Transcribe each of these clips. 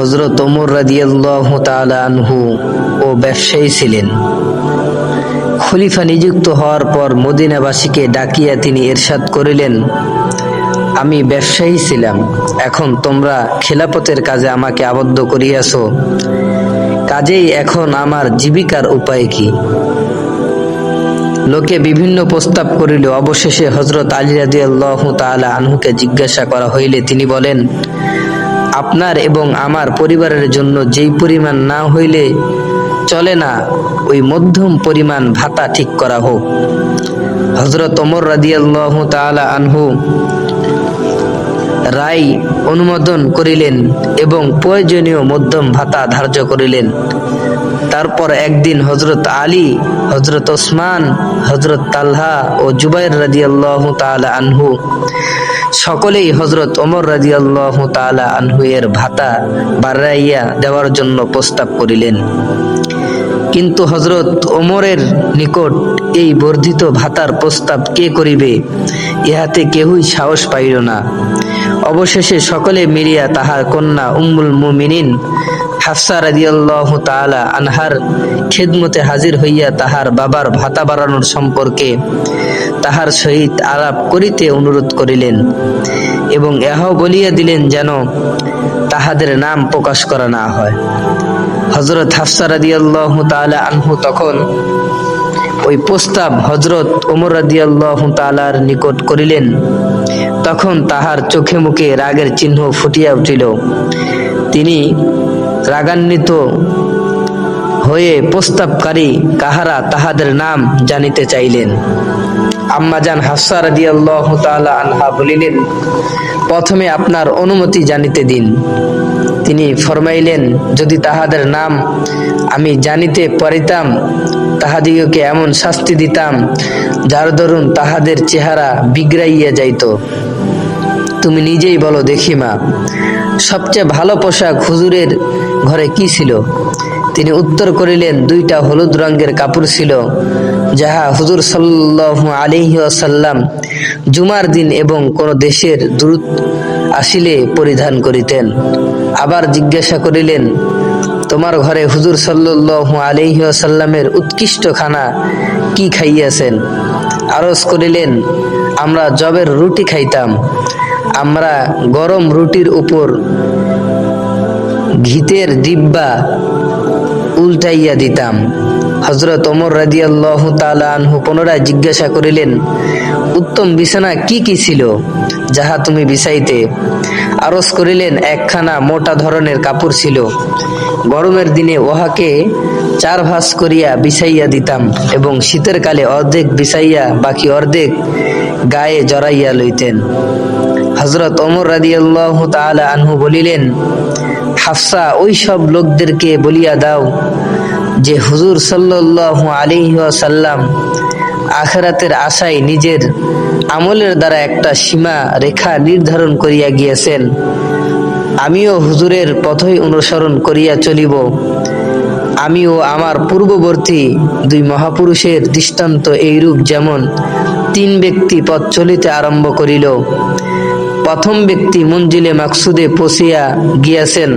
হজরত ওমর রাদিয়াল্লাহ তাআলা আনহু ও ব্যবসায়ী ছিলেন। খলিফা নিযুক্ত হওয়ার পর মদিনাবাসীকে ডাকিয়া তিনি এরশাদ করিলেন, আমি ব্যবসায়ী ছিলাম, এখন তোমরা খেলাপথের কাজে আমাকে আবদ্ধ করিয়াছ। কাজেই এখন আমার জীবিকার উপায় কি? লোকে বিভিন্ন প্রস্তাব করিল অবশেষে হজরত আলী রাজি আল্লাহ তালা আনহুকে জিজ্ঞাসা করা হইলে তিনি বলেন আপনার এবং আমার পরিবারের জন্য যেই পরিমাণ না হইলে চলে না, ওই মধ্যম পরিমাণ ভাতা ঠিক করা হোক। হজরত ওমর রাদিয়াল্লাহ তাআলা আনহু রায় অনুমোদন করিলেন এবং প্রয়োজনীয় মধ্যম ভাতা ধার্য করিলেন। তারপর একদিন হজরত আলী হজরত ওসমান হজরত তালহা ও জুবাইর রাদিয়াল্লাহ তাআলা আনহু সকলেই হজরত ওমর রাজি আল্লাহ আনহুয়ের ভাতা বাড়াইয়া দেওয়ার জন্য প্রস্তাব করিলেন। কিন্তু হজরত ওমরের নিকট এই বর্ধিত ভাতার প্রস্তাব কে করিবে, ইহাতে কেহই সাহস পাইল না। অবশেষে সকলে মিলিয়া তাহার কন্যা উম্মুল মুমিনিন হাফসা রাদিয়াল্লাহ তাআলা আনহার খেদমতে হাজির হইয়া তাহার বাবার ভাতা বাড়ানোর সম্পর্কে তাহার সহিত আলাপ করিতে অনুরোধ করিলেন এবং ইহাও বলিয়া দিলেন যেন তাহাদের নাম প্রকাশ করা না হয়। হজরত হাফসা রাদিয়াল্লাহ তাআলা আনহু তখন ওই প্রস্তাব হজরত ওমর রাদিয়াল্লাহ তাআলার নিকট করিলেন। তখন তাহার চোখে মুখে রাগের চিহ্ন ফুটিয়া উঠিল। তিনি রাগান্বিত হয়ে প্রস্তাবকারী কাহারা তাহাদের নাম জানিতে চাইলেন। আম্মাজান হাফসা রাদিয়াল্লাহ আনহা বলিলেন, প্রথমে আপনার অনুমতি জানিতে দিন। তিনি ফরমাইলেন, যদি তাহাদের নাম আমি জানিতে পারিতাম, তাহাদিগকে এমন শাস্তি দিতাম, যার দরুন তাহাদের চেহারা বিগড়াইয়া যাইত। তুমি নিজেই বলো দেখি মা সবচেয়ে ভালো পোশাক হুজুরের ঘরে কি ছিল? তিনি উত্তর করিলেন, দুইটা হলুদ রঙের কাপড় ছিল, যাহা হুজুর সাল্লাহ আলিহি আসাল্লাম জুমার দিন এবং কোন দেশের দূত আসিলে পরিধান করিতেন। আবার জিজ্ঞাসা করিলেন, তোমার ঘরে হুজুর সাল্লাহ আলিহি আসাল্লামের উৎকৃষ্ট খানা কি খাইয়াছেন? আরজ করিলেন, আমরা জবের রুটি খাইতাম, আমরা গরম রুটির উপর ঘিতের ডিব্বা উল্টাইয়া দিতাম। হজরত ওমর রাদিয়াল্লাহু তাআলা আনহু পুনরায় জিজ্ঞাসা করিলেন, উত্তম বিছানা কি কি ছিল যাহা তুমি বিছাইতে? আরজ করিলেন, একখানা মোটা ধরনের কাপড় ছিল। গরমের দিনে উহাকে চার ভাস করিয়া বিছাইয়া দিতাম এবং শীতের কালে অর্ধেক বিছাইয়া বাকি অর্ধেক গায়ে জড়াইয়া লইতেন। হজরত ওমর রাদিয়াল্লাহ তাআলা আনহু বলিলেন হাফসা, ওই সব লোকদেরকে বলিয়া দাও যে হুজুর সাল্লাল্লাহু আলাইহি ওয়াসাল্লাম আখেরাতের আশায় নিজের আমলের দ্বারা একটা সীমা, রেখা নির্ধারণ করিয়া গিয়েছেন। আমিও হুজুরের পথই অনুসরণ করিয়া চলিব। আমিও আমার পূর্ববর্তী দুই মহাপুরুষের দৃষ্টান্ত এইরূপ যেমন তিন ব্যক্তি পথ চলিতে আরম্ভ করিল। প্রথম ব্যক্তি মঞ্জিলে মাকসুদে পৌঁছিয়া গিয়াছেন।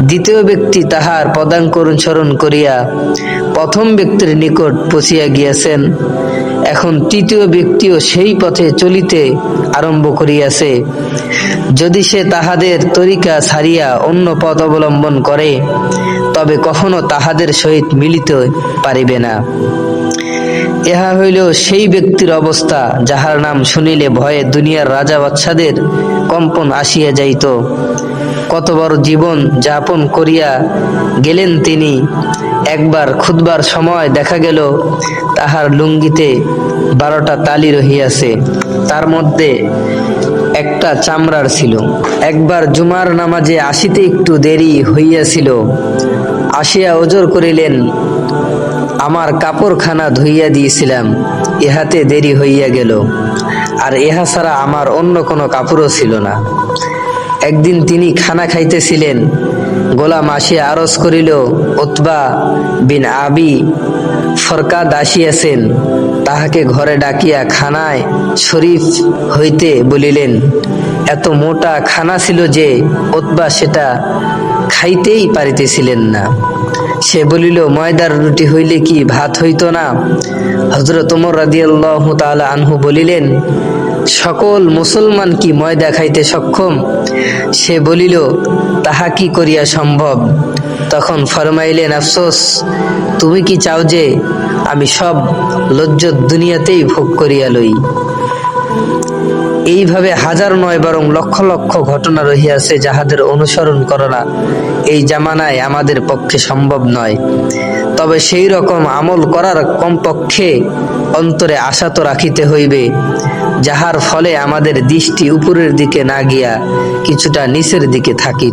দ্বিতীয় ব্যক্তি তাহার পদাঙ্ক অনুসরণ করিয়া প্রথম ব্যক্তির নিকট পৌঁছিয়া গিয়াছেন। এখন তৃতীয় ব্যক্তিও সেই পথে চলিতে আরম্ভ করিয়াছে। যদি সে তাহাদের তরিকা ছাড়িয়া অন্য পথ অবলম্বন করে, তবে কখনো তাহাদের সহিত মিলিতে পারিবে না। ইহা হইল সেই ব্যক্তির অবস্থা যাহার নাম শুনিলে ভয়ে দুনিয়ার রাজা বাচ্চাদের কম্পন আসিয়া যাইত। কত বড় জীবন যাপন করিয়া গেলেন তিনি, একবার খুদবার সময় দেখা গেল তাহার লুঙ্গিতে বারোটা তালি রহিয়াছে, তার মধ্যে একটা চামড়ার ছিল। একবার জুমার নামাজে আসিতে একটু দেরি হইয়াছিল, আসিয়া ওজর করিলেন আমার কাপড়খানা ধুইয়া দিয়েছিলাম, ইহাতে দেরি হইয়া গেল। আর ইহা ছাড়া আমার অন্য কোনো কাপড়ও ছিল না। একদিন তিনি খানা খাইতেছিলেন, গোলাম আসিয়া আরজ করিল ওতবা বিন আবি ফরকাদ আসিয়াছেন তাহাকে ঘরে ডাকিয়া খানায় শরীফ হইতে বলিলেন, এত মোটা খানা ছিল যে ওতবা সেটা খাইতেই পারিতেছিলেন না। সে বলিল, ময়দার রুটি হইলে কি ভাত হইতো না? হজরত ওমর রাদিয়াল্লাহু তাআলা আনহু বলিলেন, সকল মুসলমান কি ময়দা খাইতে সক্ষম? সে বলিল, তাহা কি করিয়া সম্ভব? তখন ফরমাইলেন, আফসোস, তুমি কি চাও যে আমি সব লজ্জত দুনিয়াতেই ভোগ করিয়া লই? এইভাবে হাজার নয়, বরং লক্ষ লক্ষ ঘটনা রহিয়াছে যাহাদের অনুসরণ করা এই জামানায় আমাদের পক্ষে সম্ভব নয়। তবে সেই রকম আমল করার কমপক্ষে অন্তরে আশা তো রাখিতে হইবে, যাহার ফলে আমাদের দৃষ্টি উপরের দিকে না গিয়া কিছুটা নিচের দিকে থাকি